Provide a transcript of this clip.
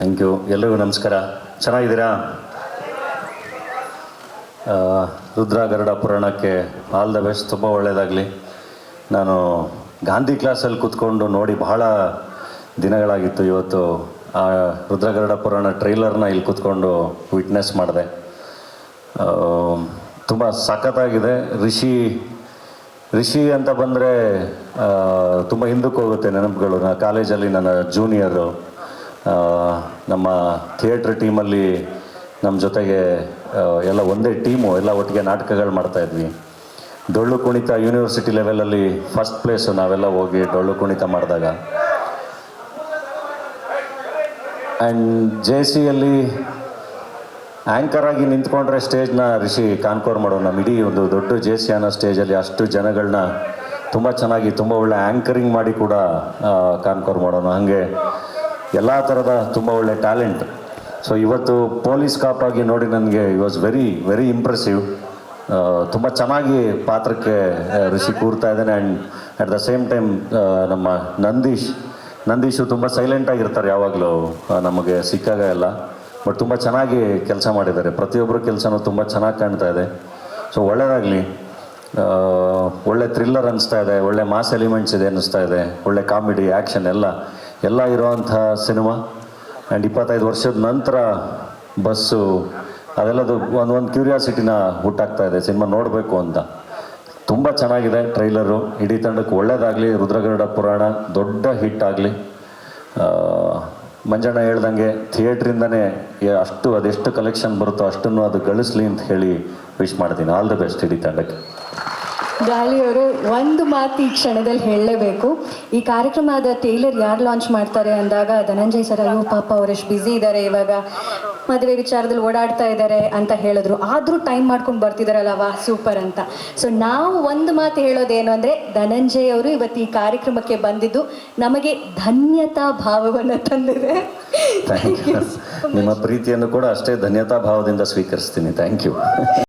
Thank you ಎಲ್ರಿಗೂ ನಮಸ್ಕಾರ. ಚೆನ್ನಾಗಿದ್ದೀರಾ? ರುದ್ರಾಗರಡ ರುದ್ರ ಗರುಡ ಪುರಾಣಕ್ಕೆ ಆಲ್ ದ ಬೆಸ್ಟ್. ತುಂಬ ಒಳ್ಳೆಯದಾಗಲಿ ನಾನು ಗಾಂಧಿ ಕ್ಲಾಸಲ್ಲಿ ಕೂತ್ಕೊಂಡು ನೋಡಿ ಬಹಳ ದಿನಗಳಾಗಿತ್ತು ಇವತ್ತು. ಆ ರುದ್ರ ಗರುಡ ಪುರಾಣ ಟ್ರೈಲರ್ನ ಇಲ್ಲಿ ಕೂತ್ಕೊಂಡು ವಿಟ್ನೆಸ್ ಮಾಡಿದೆ. ತುಂಬ ಸಖತ್ತಾಗಿದೆ. ರಿಷಿ ರಿಷಿ ಅಂತ ಬಂದರೆ ತುಂಬ ಹಿಂದಕ್ಕೆ ಹೋಗುತ್ತೆ ನೆನಪುಗಳು. ನಾನು ಕಾಲೇಜಲ್ಲಿ ನನ್ನ ಜೂನಿಯರು ನಮ್ಮ ಥಿಯೇಟ್ರ್ ಟೀಮಲ್ಲಿ ನಮ್ಮ ಜೊತೆಗೆ ಎಲ್ಲ ಒಂದೇ ಟೀಮು, ಎಲ್ಲ ಒಟ್ಟಿಗೆ ನಾಟಕಗಳು ಮಾಡ್ತಾಯಿದ್ವಿ ಡೊಳ್ಳು ಕುಣಿತ ಯೂನಿವರ್ಸಿಟಿ ಲೆವೆಲಲ್ಲಿ ಫಸ್ಟ್ ಪ್ಲೇಸು ನಾವೆಲ್ಲ ಹೋಗಿ ಡೊಳ್ಳು ಕುಣಿತ ಮಾಡಿದಾಗ. ಆ್ಯಂಡ್ ಜೆ ಸಿಯಲ್ಲಿ ಆ್ಯಂಕರ್ ಆಗಿ ನಿಂತ್ಕೊಂಡ್ರೆ ಸ್ಟೇಜ್ನ ರಿಷಿ ಕಾನ್ಕೋರ್ ಮಾಡೋ ನಮ್ಮ ಇಡೀ ಒಂದು ದೊಡ್ಡ ಜೆ ಸಿ ಅನ್ನೋ ಸ್ಟೇಜಲ್ಲಿ ಅಷ್ಟು ಜನಗಳನ್ನ ತುಂಬ ಚೆನ್ನಾಗಿ, ತುಂಬ ಒಳ್ಳೆ ಆ್ಯಂಕರಿಂಗ್ ಮಾಡಿ ಕೂಡ ಕಾನ್ಕೋರ್ ಮಾಡೋಣ ಹಾಗೆ ಎಲ್ಲ ಥರದ ತುಂಬ ಒಳ್ಳೆ ಟ್ಯಾಲೆಂಟ್. ಸೊ ಇವತ್ತು ಪೊಲೀಸ್ ಕಾಪಾಗಿ ನೋಡಿ ನನಗೆ he was very very impressive ತುಂಬ ಚೆನ್ನಾಗಿ ಪಾತ್ರಕ್ಕೆ ಋಷಿ ಕೂರ್ತಾ ಇದ್ದಾನೆ and at the same time ನಮ್ಮ ನಂದೀಶ್, ನಂದೀಶು ತುಂಬ ಸೈಲೆಂಟಾಗಿರ್ತಾರೆ ಯಾವಾಗಲೂ ನಮಗೆ ಸಿಕ್ಕಾಗ ಎಲ್ಲ. ಬಟ್ ತುಂಬ ಚೆನ್ನಾಗಿ ಕೆಲಸ ಮಾಡಿದ್ದಾರೆ. ಪ್ರತಿಯೊಬ್ಬರು ಕೆಲಸನೂ ತುಂಬ ಚೆನ್ನಾಗಿ ಕಾಣ್ತಾ ಇದೆ. ಸೊ ಒಳ್ಳೆಯದಾಗಲಿ ಒಳ್ಳೆ ಥ್ರಿಲ್ಲರ್ ಅನಿಸ್ತಾ ಇದೆ, ಒಳ್ಳೆ ಮಾಸ್ ಎಲಿಮೆಂಟ್ಸ್ ಇದೆ ಅನ್ನಿಸ್ತಾ ಇದೆ, ಒಳ್ಳೆ ಕಾಮಿಡಿ ಆ್ಯಕ್ಷನ್ ಎಲ್ಲ. ಎಲ್ಲ ಇರುವಂಥ ಸಿನಿಮಾ. ಆ್ಯಂಡ್ ಇಪ್ಪತ್ತೈದು ವರ್ಷದ ನಂತರ ಬಸ್ಸು, ಅದೆಲ್ಲದು ಒಂದು ಒಂದು ಕ್ಯೂರಿಯಾಸಿಟಿನ ಹುಟ್ಟಾಗ್ತಾ ಇದೆ. ಸಿನಿಮಾ ನೋಡಬೇಕು ಅಂತ. ತುಂಬ ಚೆನ್ನಾಗಿದೆ ಟ್ರೈಲರು. ಇಡೀ ತಂಡಕ್ಕೆ ಒಳ್ಳೇದಾಗಲಿ. ರುದ್ರಗರುಡ ಪುರಾಣ ದೊಡ್ಡ ಹಿಟ್ ಆಗಲಿ. ಮಂಜಣ್ಣ ಹೇಳ್ದಂಗೆ ಥಿಯೇಟ್ರಿಂದನೇ ಅಷ್ಟು ಅದೆಷ್ಟು ಕಲೆಕ್ಷನ್ ಬರುತ್ತೋ ಅಷ್ಟನ್ನು ಅದು ಗಳಿಸ್ಲಿ ಅಂತ ಹೇಳಿ ವಿಶ್ ಮಾಡ್ತೀನಿ. ಆಲ್ ದ ಬೆಸ್ಟ್ ಇಡೀ ತಂಡಕ್ಕೆ. ಗಾಳಿಯವರು ಒಂದು ಮಾತು ಈ ಕ್ಷಣದಲ್ಲಿ ಹೇಳಲೇಬೇಕು. ಈ ಕಾರ್ಯಕ್ರಮದ ಟೇಲರ್ ಯಾರು ಲಾಂಚ್ ಮಾಡ್ತಾರೆ ಅಂದಾಗ ಧನಂಜಯ್ ಸರ್ ಅಯ್ಯೋ ಪಾಪ ಅವರೆಷ್ಟು ಬ್ಯುಸಿ ಇದ್ದಾರೆ ಇವಾಗ. ಮದುವೆ ವಿಚಾರದಲ್ಲಿ ಓಡಾಡ್ತಾ ಇದ್ದಾರೆ ಅಂತ ಹೇಳಿದ್ರು. ಆದರೂ ಟೈಮ್ ಮಾಡ್ಕೊಂಡು ಬರ್ತಿದಾರಲ್ಲ ವಾ ಸೂಪರ್ ಅಂತ. ಸೊ ನಾವು ಒಂದು ಮಾತು ಹೇಳೋದೇನು ಅಂದರೆ ಧನಂಜಯ್ ಅವರು ಇವತ್ತು ಈ ಕಾರ್ಯಕ್ರಮಕ್ಕೆ ಬಂದಿದ್ದು ನಮಗೆ ಧನ್ಯತಾ ಭಾವವನ್ನು ತಂದಿದೆ. ನಿಮ್ಮ ಪ್ರೀತಿಯನ್ನು ಕೂಡ ಅಷ್ಟೇ ಧನ್ಯತಾ ಭಾವದಿಂದ ಸ್ವೀಕರಿಸ್ತೀನಿ. Thank you